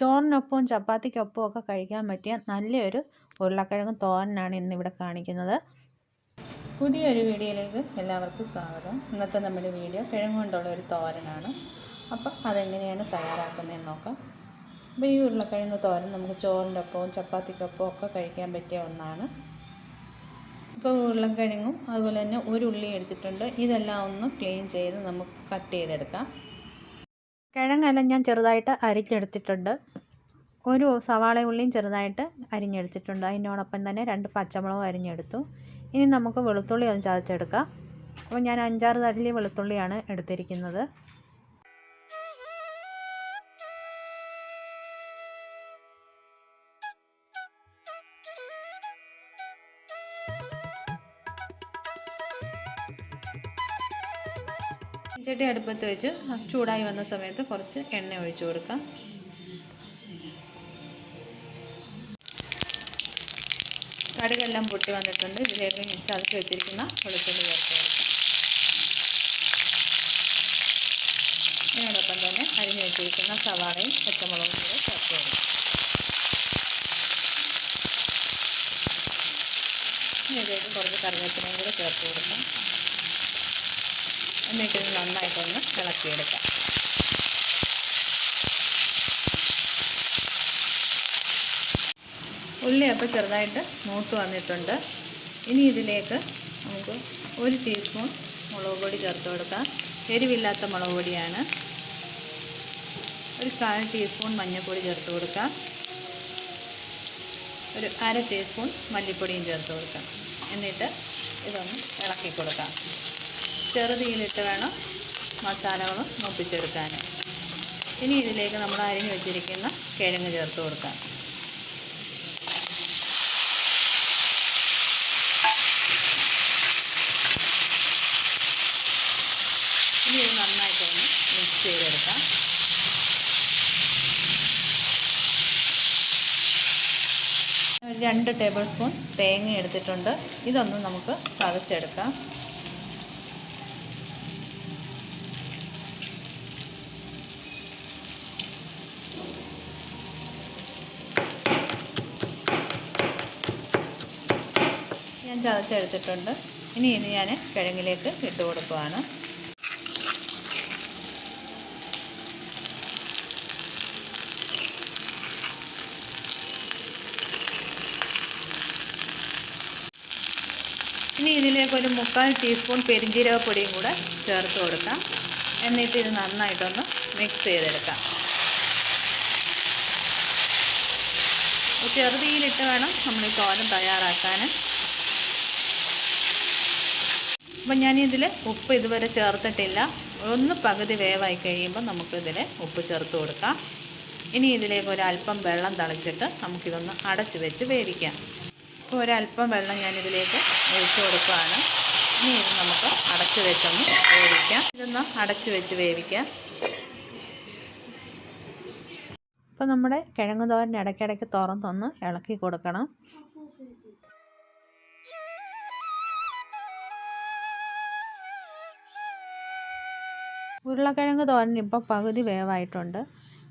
ചോറിനൊപ്പവും ചപ്പാത്തിക്കൊപ്പവും ഒക്കെ കഴിക്കാൻ പറ്റിയ നല്ലൊരു ഉരുളക്കിഴങ്ങ് തോരനാണ് ഇന്നിവിടെ കാണിക്കുന്നത്. പുതിയൊരു വീഡിയോയിലേക്ക് എല്ലാവർക്കും സ്വാഗതം. ഇന്നത്തെ നമ്മുടെ വീഡിയോ കിഴങ്ങ് കൊണ്ടുള്ള ഒരു തോരനാണ്. അപ്പം അതെങ്ങനെയാണ് തയ്യാറാക്കുന്നതെന്ന് നോക്കാം. അപ്പോൾ ഈ ഉരുളക്കിഴങ്ങ് തോരൻ നമുക്ക് ചോറിന്റെ ഒപ്പവും ചപ്പാത്തിക്കൊപ്പവും ഒക്കെ കഴിക്കാൻ പറ്റിയ ഒന്നാണ്. ഇപ്പോൾ ഉരുളക്കിഴങ്ങും അതുപോലെ തന്നെ ഒരു ഉള്ളി എടുത്തിട്ടുണ്ട്. ഇതെല്ലാം ഒന്ന് ക്ലീൻ ചെയ്ത് നമുക്ക് കട്ട് ചെയ്തെടുക്കാം. കിഴങ്ങെല്ലാം ഞാൻ ചെറുതായിട്ട് അരിഞ്ഞെടുത്തിട്ടുണ്ട്. ഒരു സവാള ഉള്ളിയും ചെറുതായിട്ട് അരിഞ്ഞെടുത്തിട്ടുണ്ട്. അതിനോടൊപ്പം തന്നെ രണ്ട് പച്ചമുളകും അരിഞ്ഞെടുത്തു. ഇനി നമുക്ക് വെളുത്തുള്ളി ഒന്ന് ചതച്ചെടുക്കാം. അപ്പോൾ ഞാൻ അഞ്ചാറ് തല്ലി വെളുത്തുള്ളിയാണ് എടുത്തിരിക്കുന്നത്. ചട്ടി അടുപ്പത്ത് വെച്ച് ചൂടായി വന്ന സമയത്ത് കുറച്ച് എണ്ണ ഒഴിച്ചു കൊടുക്കാം. കടുകെല്ലാം പൊട്ടി വന്നിട്ടുണ്ട്. ഇതിലേക്ക് ചതച്ച് വെച്ചിരിക്കുന്ന വെളുത്തുള്ളി ചേർത്ത് കൊടുക്കാം. ഇതിനോടൊപ്പം തന്നെ അരിഞ്ഞു വെച്ചിരിക്കുന്ന സവാളയും പച്ചമുളകും കൂടെ ചേർത്ത് കൊടുക്കാം. ഇതിലേക്ക് കുറച്ച് കറിവേപ്പിലയും കൂടെ ചേർത്ത് കൊടുക്കാം. എന്നിട്ട് നന്നായിട്ടൊന്ന് ഇളക്കിയെടുക്കാം. ഉള്ളി അപ്പോൾ ചെറുതായിട്ട് മൂത്ത് വന്നിട്ടുണ്ട്. ഇനി ഇതിലേക്ക് നമുക്ക് ഒരു ടീസ്പൂൺ മുളക് പൊടി ചേർത്ത് കൊടുക്കാം. എരിവില്ലാത്ത മുളക് പൊടിയാണ്. ഒരു കാൽ ടീസ്പൂൺ മഞ്ഞൾപ്പൊടി ചേർത്ത് കൊടുക്കാം. ഒരു അര ടീസ്പൂൺ മല്ലിപ്പൊടിയും ചേർത്ത് കൊടുക്കാം. എന്നിട്ട് ഇതൊന്ന് ഇളക്കി കൊടുക്കാം. ചെറുതീയിലിട്ട് വേണം മസാലകളും മൂപ്പിച്ചെടുക്കാൻ. ഇനി ഇതിലേക്ക് നമ്മൾ അരിഞ്ഞു വെച്ചിരിക്കുന്ന കിഴങ്ങ് ചേർത്ത് കൊടുക്കാം. ഇനി ഇത് നന്നായിട്ടൊന്ന് മിക്സ് ചെയ്തെടുക്കാം. രണ്ട് ടേബിൾ സ്പൂൺ തേങ്ങ എടുത്തിട്ടുണ്ട്. ഇതൊന്നും നമുക്ക് ചതച്ചെടുക്കാം. ഞാൻ ചതച്ചെടുത്തിട്ടുണ്ട്. ഇനി ഇത് ഞാൻ കിഴങ്ങിലേക്ക് ഇട്ട് കൊടുക്കുവാണ്. ഇനി ഇതിലേക്ക് ഒരു മുക്കാൽ ടീസ്പൂൺ പെരിഞ്ജീരകപ്പൊടിയും കൂടെ ചേർത്ത് കൊടുക്കാം. എന്നിട്ട് ഇത് നന്നായിട്ടൊന്ന് മിക്സ് ചെയ്തെടുക്കാം. ചെറുതീയിലിട്ട് വേണം നമ്മൾ ഈ തോരൻ തയ്യാറാക്കാൻ അപ്പം ഞാനിതിൽ ഉപ്പ് ഇതുവരെ ചേർത്തിട്ടില്ല. ഒന്ന് പകുതി വേവായി കഴിയുമ്പോൾ നമുക്കിതിൽ ഉപ്പ് ചേർത്ത് കൊടുക്കാം. ഇനി ഇതിലേക്ക് ഒരല്പം വെള്ളം തളിച്ചിട്ട് നമുക്കിതൊന്ന് അടച്ച് വെച്ച് വേവിക്കാം. അപ്പോൾ ഒരല്പം വെള്ളം ഞാനിതിലേക്ക് ഒഴിച്ച് കൊടുക്കുകയാണ്. ഇനി ഇത് നമുക്ക് അടച്ച് വെച്ചൊന്ന് വേവിക്കാം. ഇതൊന്ന് അടച്ച് വെച്ച് വേവിക്കാം. അപ്പോൾ നമ്മുടെ കിഴങ്ങ് തോരൻ ഇടയ്ക്കിടയ്ക്ക് തുറന്നൊന്ന് ഇളക്കി കൊടുക്കണം. ഉരുളക്കിഴങ്ങ് തോരൻ ഇപ്പോൾ പകുതി വേവായിട്ടുണ്ട്.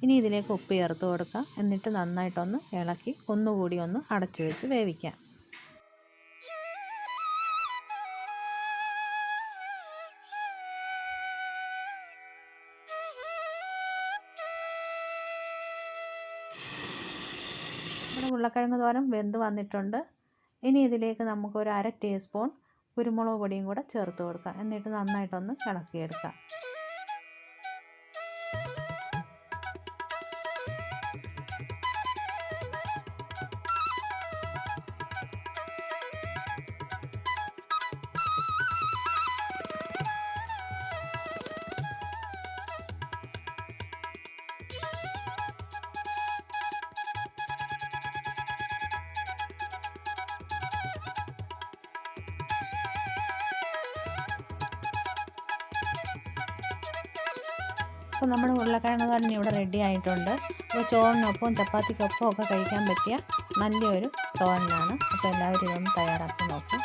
ഇനി ഇതിലേക്ക് ഉപ്പ് ചേർത്ത് കൊടുക്കുക എന്നിട്ട് നന്നായിട്ടൊന്ന് ഇളക്കി ഒന്നുകൂടി ഒന്ന് അടച്ചു വെച്ച് വേവിക്കാം. നമ്മുടെ ഉരുളക്കിഴങ്ങ് തോരൻ വെന്ത് വന്നിട്ടുണ്ട്. ഇനി ഇതിലേക്ക് നമുക്ക് ഒരു അര ടീസ്പൂൺ കുരുമുളക് പൊടിയും കൂടെ ചേർത്ത് കൊടുക്കാം. എന്നിട്ട് നന്നായിട്ടൊന്ന് ഇളക്കിയെടുക്കാം. അപ്പോൾ നമ്മുടെ ഉരുളക്കിഴങ്ങ് തന്നെ ഇവിടെ റെഡി ആയിട്ടുണ്ട്. അപ്പോൾ ചോറിനൊപ്പം ചപ്പാത്തിക്കൊപ്പം ഒക്കെ കഴിക്കാൻ പറ്റിയ നല്ലൊരു തോരനാണ്. അപ്പോൾ എല്ലാവരും ഇതൊന്ന് തയ്യാറാക്കി നോക്കും.